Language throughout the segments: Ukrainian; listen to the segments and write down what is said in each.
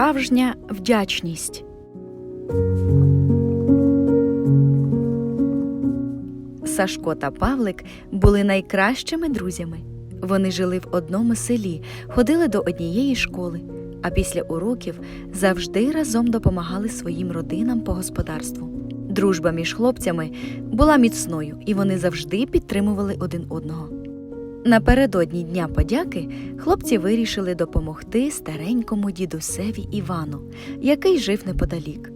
Справжня вдячність. Сашко та Павлик були найкращими друзями. Вони жили в одному селі, ходили до однієї школи, а після уроків завжди разом допомагали своїм родинам по господарству. Дружба між хлопцями була міцною, і вони завжди підтримували один одного. Напередодні Дня подяки хлопці вирішили допомогти старенькому дідусеві Івану, який жив неподалік.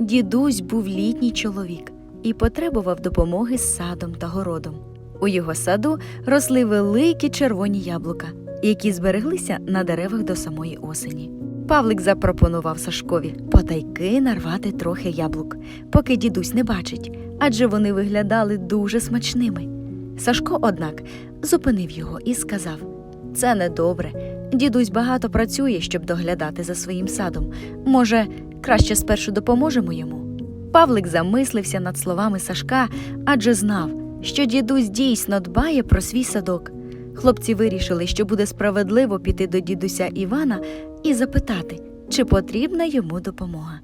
Дідусь був літній чоловік і потребував допомоги з садом та городом. У його саду росли великі червоні яблука, які збереглися на деревах до самої осені. Павлик запропонував Сашкові потайки нарвати трохи яблук, поки дідусь не бачить, адже вони виглядали дуже смачними. Сашко, однак, зупинив його і сказав: Це недобре. Дідусь багато працює, щоб доглядати за своїм садом. Може, краще спершу допоможемо йому. Павлик замислився над словами Сашка, адже знав, що дідусь дійсно дбає про свій садок. Хлопці вирішили, що буде справедливо піти до дідуся Івана і запитати, чи потрібна йому допомога.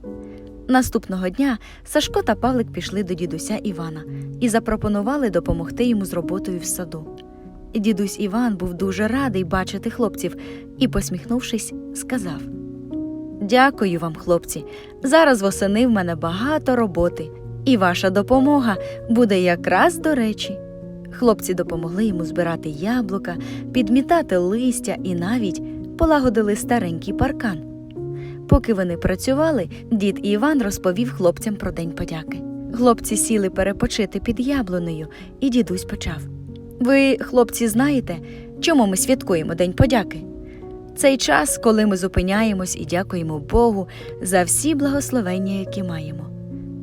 Наступного дня Сашко та Павлик пішли до дідуся Івана і запропонували допомогти йому з роботою в саду. Дідусь Іван був дуже радий бачити хлопців і, посміхнувшись, сказав: Дякую вам, хлопці. Зараз восени в мене багато роботи, і ваша допомога буде якраз до речі. Хлопці допомогли йому збирати яблука, підмітати листя і навіть полагодили старенький паркан. Поки вони працювали, дід Іван розповів хлопцям про День подяки. Хлопці сіли перепочити під яблунею, і дідусь почав. Ви, хлопці, знаєте, чому ми святкуємо День подяки? Цей час, коли ми зупиняємось і дякуємо Богу за всі благословення, які маємо.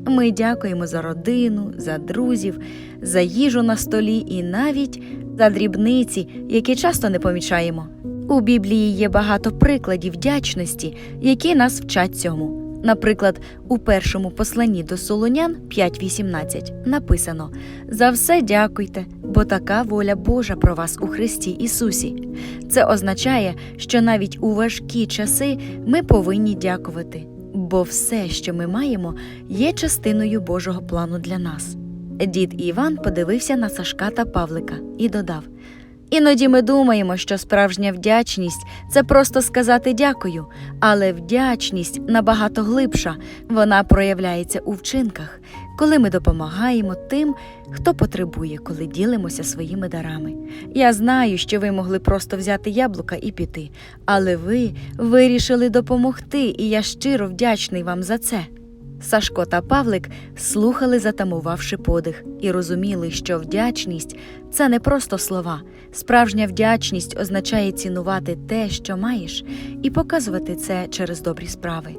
Ми дякуємо за родину, за друзів, за їжу на столі і навіть за дрібниці, які часто не помічаємо. У Біблії є багато прикладів вдячності, які нас вчать цьому. Наприклад, у першому посланні до Солонян 5.18 написано За все дякуйте, бо така воля Божа про вас у Христі Ісусі. Це означає, що навіть у важкі часи ми повинні дякувати, бо все, що ми маємо, є частиною Божого плану для нас. Дід Іван подивився на Сашка та Павлика і додав. Іноді ми думаємо, що справжня вдячність це просто сказати дякую, але вдячність набагато глибша. Вона проявляється у вчинках, коли ми допомагаємо тим, хто потребує, коли ділимося своїми дарами. Я знаю, що ви могли просто взяти яблука і піти, але ви вирішили допомогти, і я щиро вдячний вам за це. Сашко та Павлик слухали, затамувавши подих, і розуміли, що вдячність це не просто слова. Справжня вдячність означає цінувати те, що маєш, і показувати це через добрі справи.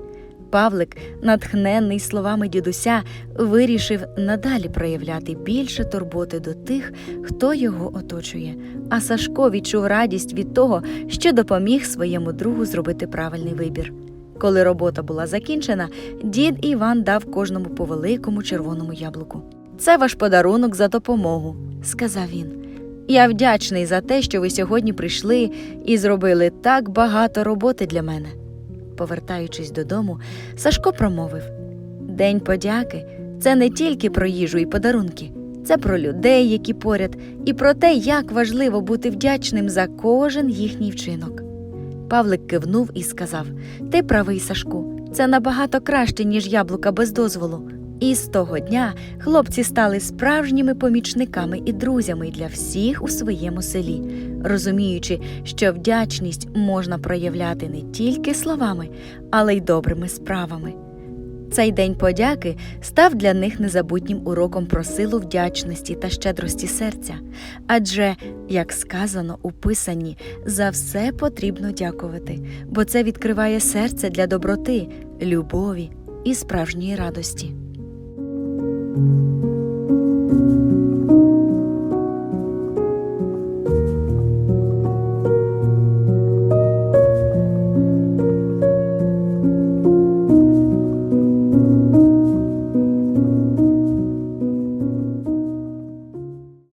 Павлик, натхненний словами дідуся, вирішив надалі проявляти більше турботи до тих, хто його оточує. А Сашко відчув радість від того, що допоміг своєму другу зробити правильний вибір. Коли робота була закінчена, дід Іван дав кожному по великому червоному яблуку. Це ваш подарунок за допомогу, сказав він. Я вдячний за те, що ви сьогодні прийшли і зробили так багато роботи для мене. Повертаючись додому, Сашко промовив День подяки це не тільки про їжу і подарунки, це про людей, які поряд, і про те, як важливо бути вдячним за кожен їхній вчинок. Павлик кивнув і сказав Ти правий, Сашку, це набагато краще, ніж яблука без дозволу. І з того дня хлопці стали справжніми помічниками і друзями для всіх у своєму селі, розуміючи, що вдячність можна проявляти не тільки словами, але й добрими справами. Цей день подяки став для них незабутнім уроком про силу вдячності та щедрості серця. Адже, як сказано у писанні, за все потрібно дякувати, бо це відкриває серце для доброти, любові і справжньої радості.